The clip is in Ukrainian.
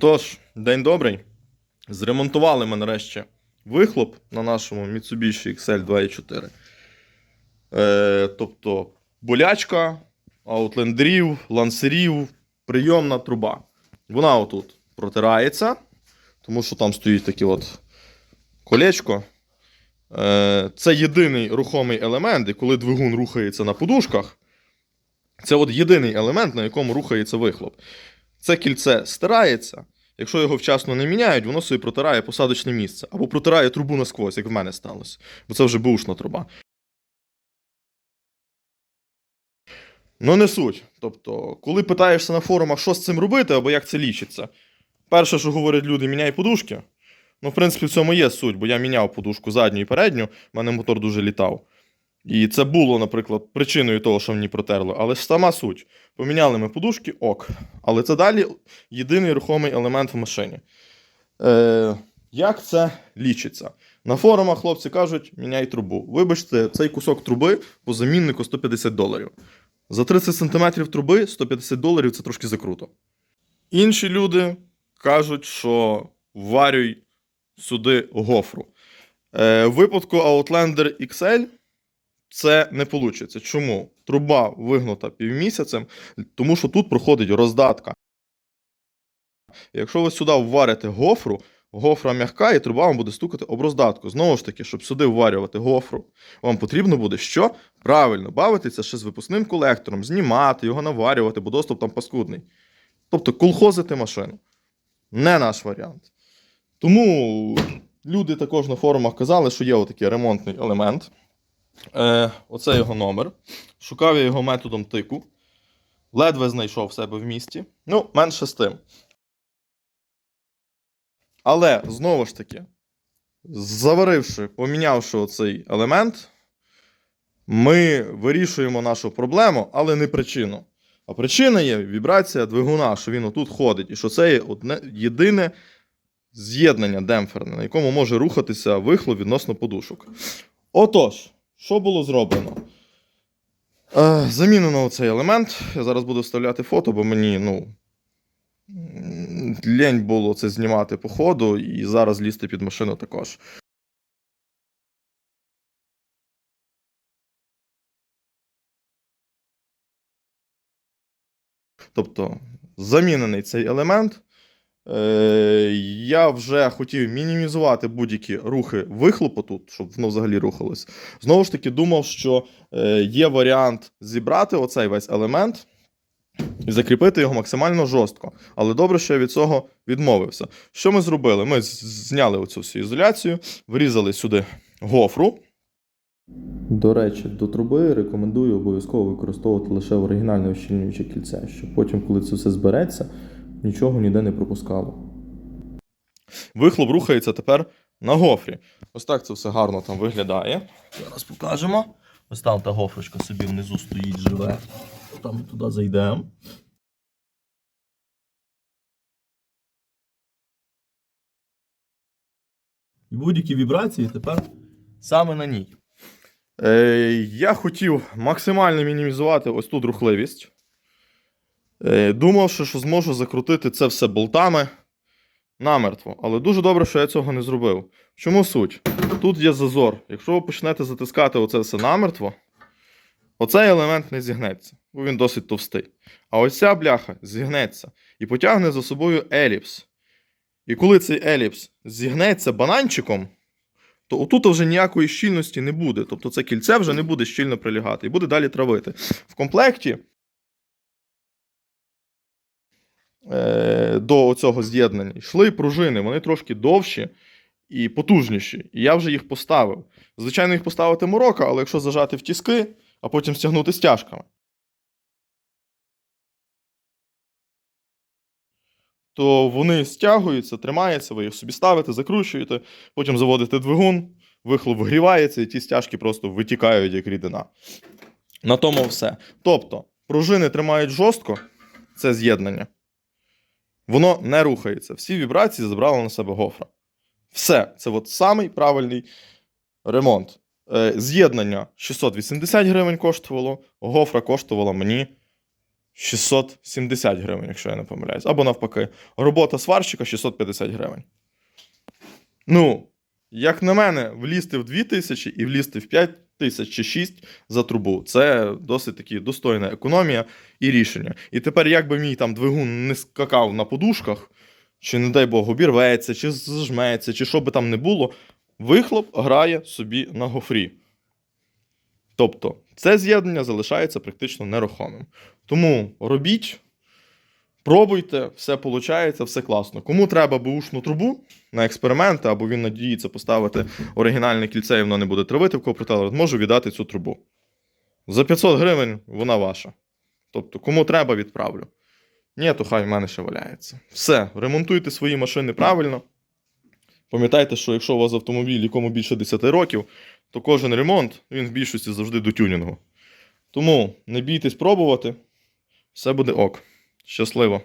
Тож, день добрий. Зремонтували ми нарешті вихлоп на нашому Mitsubishi XL 2.4. Е, тобто болячка, аутлендерів, лансерів, прийомна труба. Вона отут протирається, тому що там стоїть таке от колечко. Е, це єдиний рухомий елемент, і коли двигун рухається на подушках, це от єдиний елемент, на якому рухається вихлоп. Це кільце стирається. Якщо його вчасно не міняють, воно собі протирає посадочне місце. Або протирає трубу насквозь, як в мене сталося. Бо це вже бушна труба. Ну, не суть. Тобто, коли питаєшся на форумах, що з цим робити, або як це лічиться, перше, що говорять люди, міняй подушки. Ну, в принципі, в цьому є суть, бо я міняв подушку задню і передню, в мене мотор дуже літав. І це було, наприклад, причиною того, що мені протерло. Але ж сама суть. Поміняли ми подушки, ок. Але це далі єдиний рухомий елемент в машині. Е, як це лічиться? На форумах хлопці кажуть, міняй трубу. Вибачте, цей кусок труби по заміннику 150 доларів. За 30 см труби 150 доларів це трошки закруто. Інші люди кажуть, що варюй сюди гофру. Е, в випадку Outlander XL це не вийде. Чому? Труба вигнута півмісяцем, тому що тут проходить роздатка. Якщо ви сюди вварите гофру, гофра м'яка, і труба вам буде стукати об роздатку. Знову ж таки, щоб сюди вварювати гофру, вам потрібно буде що? Правильно, бавитися ще з випускним колектором, знімати його, наварювати, бо доступ там паскудний. Тобто колхозити машину. Не наш варіант. Тому люди також на форумах казали, що є отакий ремонтний елемент. Е, оце його номер. Шукав я його методом тику. Ледве знайшов себе в місті. Ну, менше з тим. Але знову ж таки, заваривши, помінявши оцей елемент, ми вирішуємо нашу проблему, але не причину. А причина є вібрація двигуна, що він отут ходить, і що це є одне єдине з'єднання демпферне, на якому може рухатися вихлоп відносно подушок. Отож, що було зроблено? Е, замінено цей елемент. Я зараз буду вставляти фото, бо мені, ну. Лень було це знімати по ходу, і зараз лізти під машину також. Тобто, замінений цей елемент. Е, я вже хотів мінімізувати будь-які рухи вихлопу тут, щоб воно взагалі рухалось. Знову ж таки, думав, що е, є варіант зібрати оцей весь елемент і закріпити його максимально жорстко. Але добре, що я від цього відмовився. Що ми зробили? Ми зняли оцю всю ізоляцію, врізали сюди гофру. До речі, до труби рекомендую обов'язково використовувати лише оригінальне ощільнююче кільце, щоб потім, коли це все збереться, нічого ніде не пропускало. Вихлоп рухається тепер на гофрі. Ось так це все гарно там виглядає. Зараз покажемо. Ось там та гофрочка собі внизу стоїть, живе. Там ми туди зайдемо. І будь-які вібрації тепер саме на ній. Е, я хотів максимально мінімізувати ось тут рухливість. Е, думав, що, зможу закрутити це все болтами намертво. Але дуже добре, що я цього не зробив. Чому суть? Тут є зазор. Якщо ви почнете затискати оце все намертво, оцей елемент не зігнеться, бо він досить товстий. А ось ця бляха зігнеться і потягне за собою еліпс. І коли цей еліпс зігнеться бананчиком, то отут вже ніякої щільності не буде. Тобто це кільце вже не буде щільно прилягати і буде далі травити. В комплекті до цього з'єднання йшли пружини, вони трошки довші і потужніші. І я вже їх поставив. Звичайно, їх поставити морока, але якщо зажати в тіски, а потім стягнути стяжками. То вони стягуються, тримаються, ви їх собі ставите, закручуєте, потім заводите двигун, вихлоп вигрівається, і ті стяжки просто витікають як рідина. На тому все. Тобто, пружини тримають жорстко, це з'єднання. Воно не рухається. Всі вібрації забрала на себе гофра. Все, це от самий правильний ремонт. Е, з'єднання 680 гривень коштувало, гофра коштувала мені 670 гривень, якщо я не помиляюсь. Або навпаки, робота сварщика 650 гривень. Ну, як на мене, влізти в 2000 і влізти в 5 тисяч чи 6 за трубу. Це досить таки достойна економія і рішення. І тепер, як би мій там двигун не скакав на подушках, чи, не дай Бог, обірветься, чи зажметься, чи що би там не було, вихлоп грає собі на гофрі. Тобто, це з'єднання залишається практично нерухомим. Тому робіть, пробуйте, все виходить, все класно. Кому треба бушну трубу на експерименти, або він надіється поставити оригінальне кільце і воно не буде травити в копротелер, можу віддати цю трубу. За 500 гривень вона ваша. Тобто, кому треба, відправлю. Ні, то хай в мене ще валяється. Все, ремонтуйте свої машини правильно. Пам'ятайте, що якщо у вас автомобіль, якому більше 10 років, то кожен ремонт він в більшості завжди до тюнінгу. Тому не бійтесь пробувати, все буде ок. Щасливо!